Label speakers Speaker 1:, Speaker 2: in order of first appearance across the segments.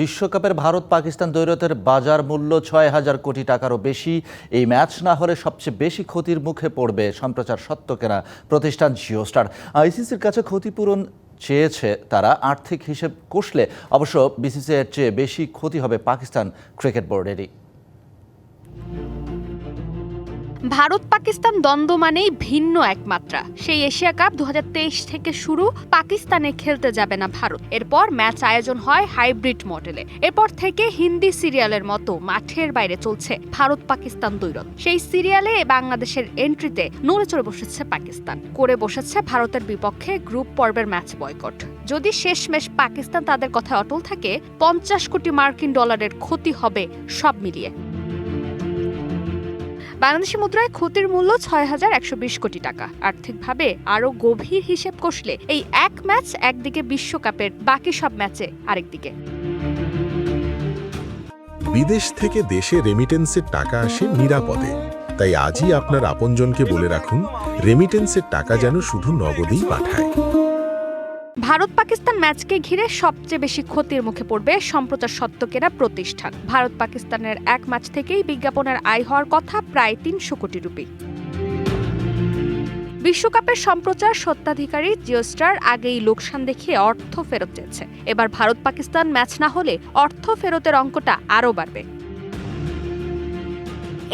Speaker 1: বিশ্বকাপের ভারত পাকিস্তান দ্বৈরথের বাজার মূল্য ছয় হাজার কোটি টাকারও বেশি। এই ম্যাচ না হলে সবচেয়ে বেশি ক্ষতির মুখে পড়বে সম্প্রচার সত্য কেনা প্রতিষ্ঠান জিও স্টার আইসিসির কাছে ক্ষতিপূরণ চেয়েছে তারা। আর্থিক হিসেব কষলে অবশ্য বিসিসিআইয়ের চেয়ে বেশি ক্ষতি হবে পাকিস্তান ক্রিকেট বোর্ডেরই।
Speaker 2: ভারত পাকিস্তান দ্বন্দ্ব মানেই ভিন্ন এক মাত্রা সেই এশিয়া কাপ দু হাজার তেইশ থেকে শুরু পাকিস্তানে খেলতে যাবে না ভারত। এরপর ম্যাচ আয়োজন হয় হাইব্রিড মডেলে। এরপর থেকে হিন্দি সিরিয়ালের মতো মাঠের বাইরে চলছে ভারত পাকিস্তান দ্বৈরথ সেই সিরিয়ালে বাংলাদেশের এন্ট্রিতে নড়ে চড়ে বসেছে পাকিস্তান। করে বসেছে ভারতের বিপক্ষে গ্রুপ পর্বের ম্যাচ বয়কট। যদি শেষমেশ পাকিস্তান তাদের কথায় অটল থাকে, পঞ্চাশ কোটি মার্কিন ডলারের ক্ষতি হবে সব মিলিয়ে। বাংলাদেশি মুদ্রায় ক্ষতির মূল্য ছয় হাজার একশো বিশ কোটি টাকা। আর্থিকভাবে আরও গভীর হিসেব কষলে এই এক ম্যাচ একদিকে বিশ্বকাপের বাকি সব ম্যাচে আরেকদিকে।
Speaker 3: বিদেশ থেকে দেশে রেমিটেন্সের টাকা আসে নিরাপদে। তাই আজই আপনার আপনজনকে বলে রাখুন রেমিটেন্সের টাকা যেন শুধু নগদেই পাঠায়।
Speaker 2: ভারত পাকিস্তান ম্যাচকে ঘিরে সবচেয়ে বেশি ক্ষতির মুখে পড়বে সম্প্রচার সত্যকেরা প্রতিষ্ঠান। ভারত পাকিস্তানের এক ম্যাচ থেকেই বিজ্ঞাপনের আয় হওয়ার কথা প্রায় তিনশো কোটি রুপি। বিশ্বকাপের সম্প্রচার সত্ত্বাধিকারী জিওস্টার আগেই লোকসান দেখিয়ে অর্থ ফেরত চেয়েছে। এবার ভারত পাকিস্তান ম্যাচ না হলে অর্থ ফেরতের অঙ্কটা আরও বাড়বে।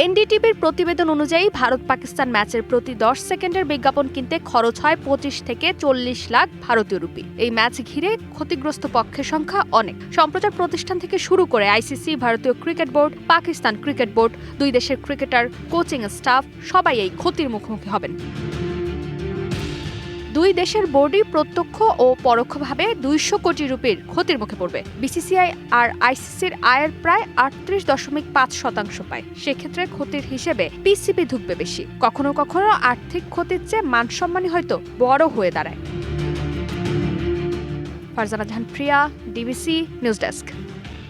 Speaker 2: এনডিটিভির প্রতিবেদন অনুযায়ী ভারত পাকিস্তান ম্যাচের প্রতি দশ সেকেন্ডের বিজ্ঞাপন কিনতে খরচ হয় পঁচিশ থেকে চল্লিশ লাখ ভারতীয় রুপি। এই ম্যাচ ঘিরে ক্ষতিগ্রস্ত পক্ষের সংখ্যা অনেক। সম্প্রচার প্রতিষ্ঠান থেকে শুরু করে আইসিসি, ভারতীয় cricket board, Pakistan cricket board, দুই দেশের ক্রিকেটার, কোচিং স্টাফ সবাই এই ক্ষতির মুখোমুখি হবেন। দুই দেশের বোর্ডই প্রত্যক্ষ ও পরোক্ষভাবে দুইশো কোটি রুপির ক্ষতির মুখে পড়বে। বিসিসিআই আর আইসিসির আয়ের প্রায় আটত্রিশ দশমিক পাঁচ শতাংশ পায়। সেক্ষেত্রে ক্ষতির হিসেবে পিসিবি ঢুকবে বেশি। কখনো কখনো আর্থিক ক্ষতির চেয়ে মানসম্মানই হয়তো বড় হয়ে দাঁড়ায়। Farzana Jahan Priya, DBC, news desk.